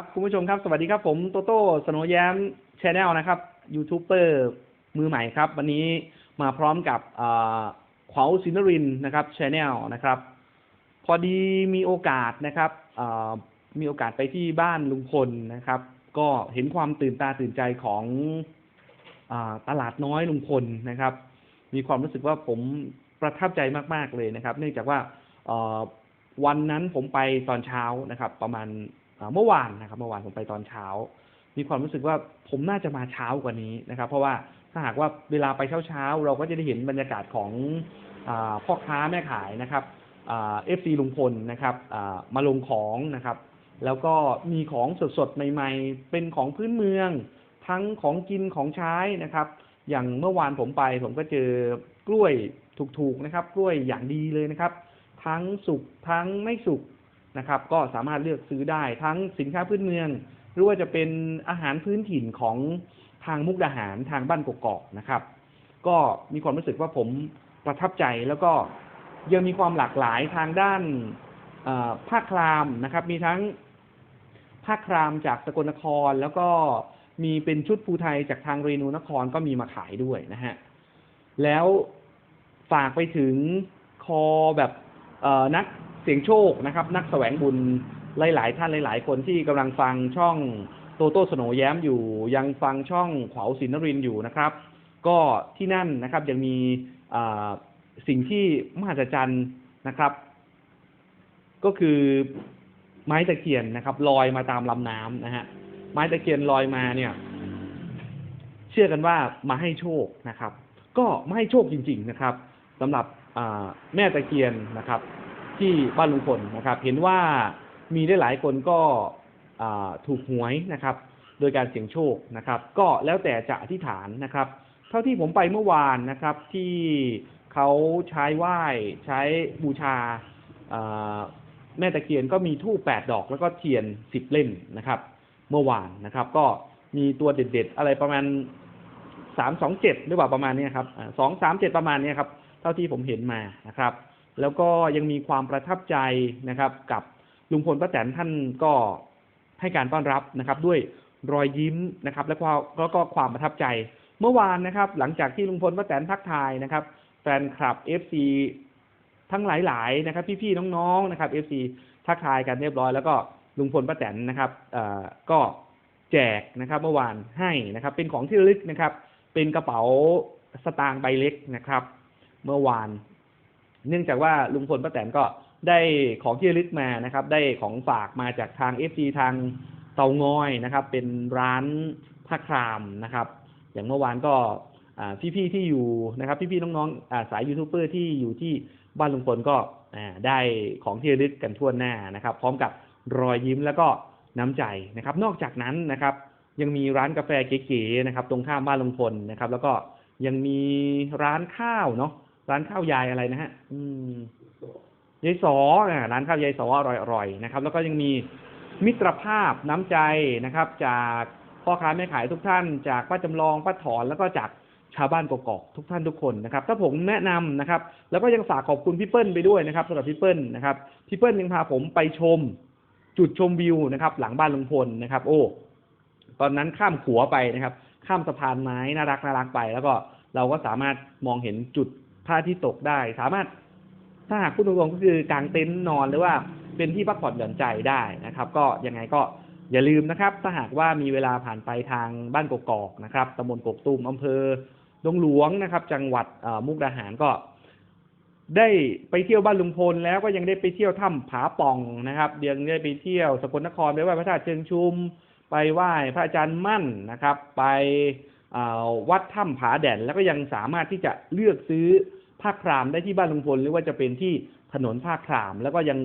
ครับคุณผู้ชมครับ สวัสดีครับผมโตโต้สโนว์แย้มชแนลนะครับยูทูบเบอร์มือใหม่ครับ วันนี้มาพร้อมกับอ่าขวาวซินรินนะครับชแนลนะครับ พอดีมีโอกาสนะครับอ่ามีโอกาสไปที่บ้านลุงพลนะครับ ก็เห็นความตื่นตาตื่นใจของอตลาดน้อยลุงพลนะครับ มีความรู้สึกว่าผมประทับใจมาก ๆ เลยนะครับ เนื่องจากว่าวันนั้นผมไปตอนเช้านะครับ ประมาณ เมื่อวานนะครับเมื่อวานผมไปตอนเช้า มีความรู้สึกว่าผมน่าจะมาเช้ากว่านี้นะครับ เพราะว่าถ้าหากว่าเวลาไปเช้าๆเราก็จะได้เห็นบรรยากาศของอพ่อค้าแม่ขายนะครับเอฟซีลุงพลนะครับมาลงของนะครับ แล้วก็มีของสดๆใหม่ๆ เป็นของพื้นเมือง ทั้งของกินของใช้นะครับ อย่างเมื่อวานผมไปผมก็เจอกล้วยถูกๆนะครับ กล้วยอย่างดีเลยนะครับ ทั้งสุกทั้งไม่สุก นะครับ ก็สามารถเลือกซื้อได้ทั้งสินค้าพื้นเมือง หรือว่าจะเป็นอาหารพื้นถิ่นของทางมุกดาหารทางบ้านกกอกนะครับ ก็มีความรู้สึกว่าผมประทับใจแล้วก็ยังมีความหลากหลายทางด้านเอ่อผ้าครามนะครับ มีทั้งผ้าครามจากสกลนคร แล้วก็มีเป็นชุดภูไทยจากทางเรนูนครก็มีมาขายด้วยนะฮะแล้วฝากไปถึงคอแบบนัก เสียงโชคนะครับ นักแสวงบุญหลาย ๆ ท่านหลาย ๆ คนที่กำลังฟังช่องโตโต้สโนแย้มอยู่ ยังฟังช่องขวาวศินนรินอยู่นะครับ ก็ที่นั่นนะครับยังมีสิ่งที่มหัศจรรย์นะครับ ก็คือไม้ตะเคียนนะครับลอยมาตามลำน้ำนะฮะไม้ตะเคียนลอยมาเนี่ย เชื่อกันว่ามาให้โชคนะครับ ก็มาให้โชคจริง ๆ นะครับสำหรับแม่ตะเคียนนะครับ ที่บ้านลุงพลนะครับ เห็นว่ามีได้หลายคนก็ถูกหวยนะครับ โดยการเสี่ยงโชคนะครับ ก็แล้วแต่จะอธิษฐานนะครับ เท่าที่ผมไปเมื่อวานนะครับ ที่เขาใช้ไหว้ใช้บูชาแม่ตะเคียนก็มีทูปแปดดอกแล้วก็เทียนสิบเล่มนะครับ เมื่อวานนะครับ ก็มีตัวเด็ดๆ อะไรประมาณสามสองเจ็ดหรือเปล่าประมาณนี้ครับสองสามเจ็ดประมาณนี้ครับ เท่าที่ผมเห็นมานะครับ แล้วก็ยังมีความประทับใจนะครับ กับลุงพลป้าแตนท่านก็ให้การต้อนรับนะครับ ด้วยรอยยิ้มนะครับ และความแล้วก็ความประทับใจ เมื่อวานนะครับ หลังจากที่ลุงพลป้าแตนทักทายนะครับ แฟนคลับ FC ทั้งหลาย ๆ นะครับ พี่ๆน้องๆนะครับ FC ทักทายกันเรียบร้อยแล้วก็ลุงพลป้าแตนนะครับเอ่อก็แจกนะครับ เมื่อวานให้นะครับ เป็นของที่ระลึกนะครับ เป็นกระเป๋าสตางค์ใบเล็กนะครับ เมื่อวาน เนื่องจากว่าลุงพลป้าแตนก็ได้ของที่ระลึกมานะครับ ได้ของฝากมาจากทาง FC ทางเตางอยนะครับ เป็นร้านผ้าครามนะครับ อย่างเมื่อวานก็พี่ๆที่อยู่นะครับ พี่ๆน้องๆสายยูทูบเบอร์ที่อยู่ที่บ้านลุงพลก็ได้ของที่ระลึกกันทั่วหน้านะครับ พร้อมกับรอยยิ้มแล้วก็น้ำใจนะครับ นอกจากนั้นนะครับ ยังมีร้านกาแฟเก๋ๆนะครับ ตรงข้ามบ้านลุงพลนะครับ แล้วก็ยังมีร้านข้าวเนาะ ร้านข้าวยายอะไรนะฮะ อืมยายสออ่าร้านข้าวยายสออร่อยๆนะครับ แล้วก็ยังมีมิตรภาพน้ำใจนะครับ จากพ่อค้าแม่ขายทุกท่าน จากป้าจำลองป้าถอนแล้วก็จากชาวบ้านกกอกทุกท่านทุกคนนะครับ ถ้าผมแนะนำนะครับ แล้วก็ยังฝากขอบคุณพี่เปิ้ลไปด้วยนะครับสำหรับพี่เปิ้ลนะครับพี่เปิ้ลยังพาผมไปชม จุดชมวิวนะครับ หลังบ้านลุงพลนะครับ โอ้ตอนนั้นข้ามขัวไปนะครับ ข้ามสะพานไม้น่ารักน่ารักไป แล้วก็เราก็สามารถมองเห็นจุด พระอาทิตย์ตกได้ สามารถถ้าหากพูดตรงๆก็คือกางเต็นท์นอนหรือว่าเป็นที่พักผ่อนหย่อนใจได้นะครับ ก็ยังไงก็อย่าลืมนะครับ ถ้าหากว่ามีเวลาผ่านไปทางบ้านกกอกนะครับตำบลกกตูมอำเภอดงหลวงนะครับ จังหวัดมุกดาหารก็ ได้ไปเที่ยวบ้านลุงพลแล้วก็ยังได้ไปเที่ยวถ้ำผาป่องนะครับยังได้ไปเที่ยวสกลนครไปไหว้พระธาตุเชิงชุม ไปไหว้พระอาจารย์มั่นนะครับ ไปวัดถ้ำผาแด่นแล้วก็ยังสามารถที่จะเลือกซื้อ ผ้าครามได้ที่บ้านลุงพลหรือว่าจะเป็นที่ถนนผ้าคราม แล้วก็ยัง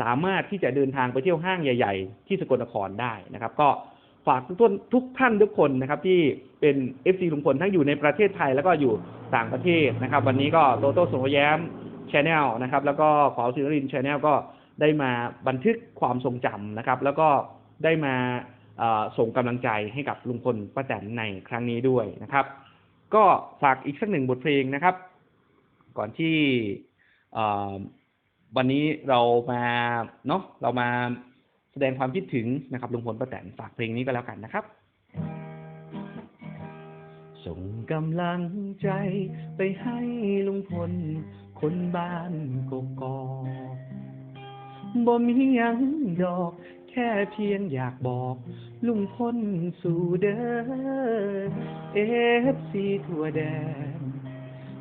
สามารถที่จะเดินทางไปเที่ยวห้างใหญ่ ๆ ที่สกลนครได้นะครับ ก็ฝากทุกท่านทุกท่านทุกคนนะครับ ที่เป็น FC ลุงพลทั้งอยู่ในประเทศไทยแล้วก็อยู่ต่างประเทศนะครับ วันนี้ก็โตโต้สโนแย้มชแนลนะครับ แล้วก็ขอศิรินชแนลก็ได้มาบันทึกความทรงจำนะครับ แล้วก็ได้มาส่งกำลังใจให้กับลุงพลป้าแตนในครั้งนี้ด้วยนะครับ ก็ฝากอีกสักหนึ่งบทเพลงนะครับ ก่อนที่วันนี้เรามาเนาะเรามาแสดงความคิดถึงนะครับลุงพลป้าแตนฝากเพลงนี้ก็แล้วกันนะครับ ส่งกำลังใจไปให้ลุงพล คนบ้านกกอกบ่มีหยังดอก ค่เพียงอยากบอก ลุงพลสู่เด้อเอฟซีทั่วแดน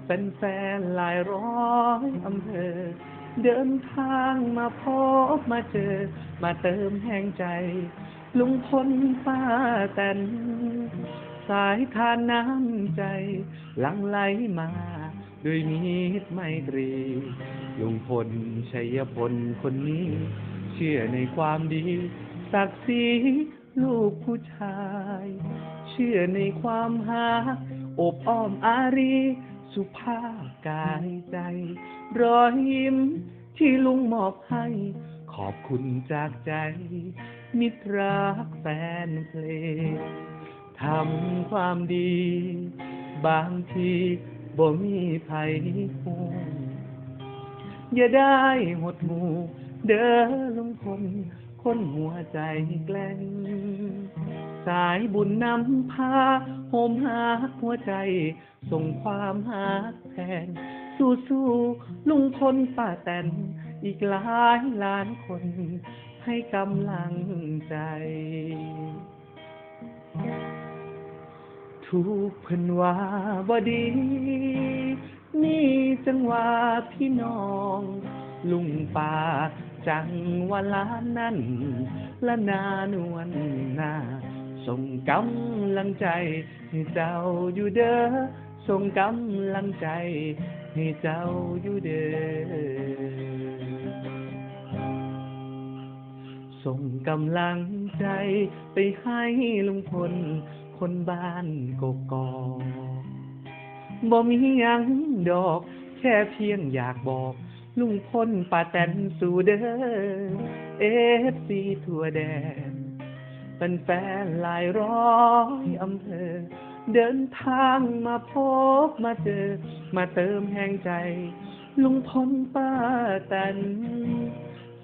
เป็นแฟนๆหลายร้อยอำเภอ เดินทางมาพบมาเจอ มาเติมแห่งใจ ลุงพลป้าแตนสายทานน้ำใจ หลังไหลมาด้วยมิตรไมตรี ลุงพลชัยพลคนนี้ เชื่อในความดีศักดิ์ศรีลูกผู้ชาย เชื่อในความหา อบอ้อมอารี สุภาพกายใจ รอยยิ้มที่ลุงมอบให้ ขอบคุณจากใจ มิตรรักแฟนเพลงทำความดี บางทีบ่มีไผฮู้อย่าได้หดหมู่ เด้อลุงคนคนหัวใจแกล้งสายบุญนำพาโหมหาหัวใจ ส่งความหาแทน สู้สู้ลุงพลป้าแตน อีกหลายล้านคน ให้กำลังใจถูกเพิ่นว่าบดี นี่จังว่าพี่น้อง ลุงป่า จังว่าล้านนั้นละนานวลนาส่งกำลังใจให้เจ้าอยู่เด้อส่งกำลังใจให้เจ้าอยู่เด้อส่งกำลังใจไปให้ลุงพล คนบ้านกกอกบ่มียังดอก แค่เพียงอยากบอก ลุงพลป้าแตนสู่เด้อเอฟซีทั่วแดนเป็นแฟนหลายร้อยอำเภอ เดินทางมาพบมาเจอ มาเติมแห่งใจ ลุงพลป้าแตน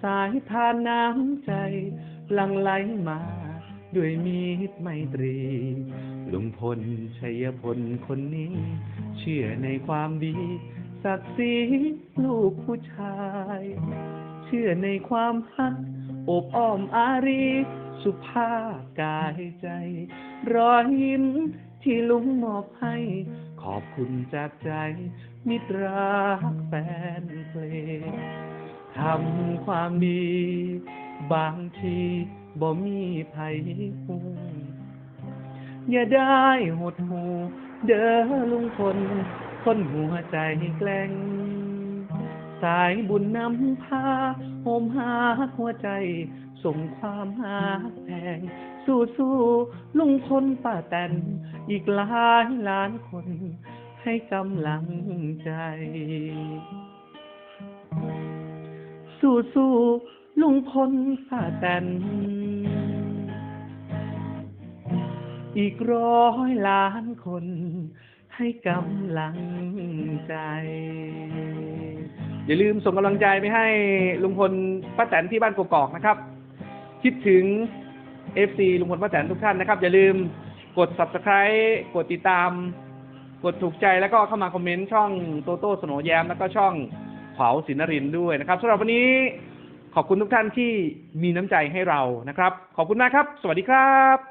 สายทานน้ำใจหลังไหลมา ด้วยมีตรไมตรี ลุงพลชัยพลคนนี้ เชื่อในความดี ศักดิ์ศรีลูกผู้ชาย เชื่อในความฮักอบอ้อมอารี สุภาพกายใจ รอยยิ้มที่ลุงมอบให้ ขอบคุณจากใจ มิตรรักแฟนเพลงทำความดี บางทีบ่มีไผฮู้อย่าได้หดหูเด้อลุงพล คนหัวใจแกล้งสายบุญนำพาโหมหาหัวใจ ส่งความหาแพงสู้สู้ลุงพลป้าแตน อีกหลายล้านคน ให้กำลังใจ สู้สู้ลุงพลป้าแตน อีกร้อยล้านคน ให้กำลังใจ อย่าลืมส่งกำลังใจไปให้ลุงพลป้าแตนที่บ้านกกอกนะครับ คิดถึง FC ลุงพลป้าแตนทุกท่านนะครับ อย่าลืมกด subscribe กดติดตาม กดถูกใจแล้วก็เข้ามาคอมเมนต์ช่องโตโต้สโนแยม แล้วก็ช่องเผาศินรินด้วยนะครับสำหรับวันนี้ขอบคุณทุกท่านที่มีน้ำใจให้เรานะครับ ขอบคุณมากครับ สวัสดีครับ